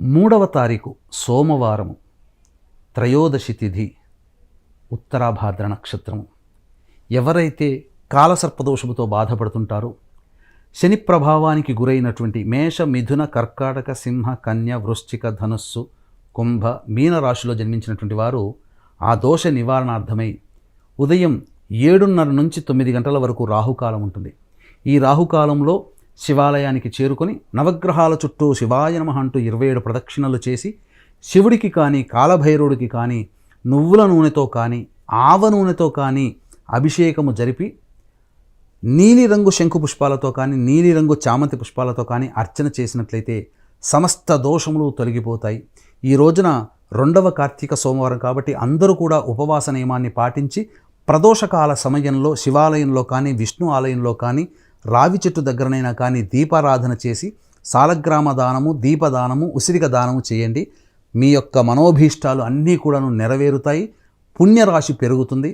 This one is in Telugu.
మూడవ తారీఖు సోమవారము త్రయోదశి తిథి ఉత్తరాభాద్ర నక్షత్రము. ఎవరైతే కాలసర్పదోషముతో బాధపడుతుంటారో శని ప్రభావానికి గురైనటువంటి మేష మిథున కర్కాటక సింహ కన్య వృశ్చిక ధనుస్సు కుంభ మీన రాశిలో జన్మించినటువంటి వారు ఆ దోష నివారణార్థమై ఉదయం ఏడున్నర నుంచి తొమ్మిది గంటల వరకు రాహుకాలం ఉంటుంది. ఈ రాహుకాలంలో శివాలయానికి చేరుకొని నవగ్రహాల చుట్టూ శివాయ నమః అంటూ ఇరవై ఏడు ప్రదక్షిణలు చేసి శివుడికి కానీ కాలభైరవుడికి కానీ నువ్వుల నూనెతో కానీ ఆవ నూనెతో కానీ అభిషేకము జరిపి నీలిరంగు శంకు పుష్పాలతో కానీ నీలిరంగు చామంతి పుష్పాలతో కానీ అర్చన చేసినట్లయితే సమస్త దోషములు తొలగిపోతాయి. ఈ రోజున రెండవ కార్తీక సోమవారం కాబట్టి అందరూ కూడా ఉపవాస నియమాన్ని పాటించి ప్రదోషకాల సమయంలో శివాలయంలో కానీ విష్ణు ఆలయంలో కానీ రావి చెట్టు దగ్గరనైనా కానీ దీపారాధన చేసి సాలగ్రామ దానము దీపదానము ఉసిరిక దానము చేయండి. మీ యొక్క మనోభీష్టాలు అన్నీ కూడాను నెరవేరుతాయి. పుణ్యరాశి పెరుగుతుంది.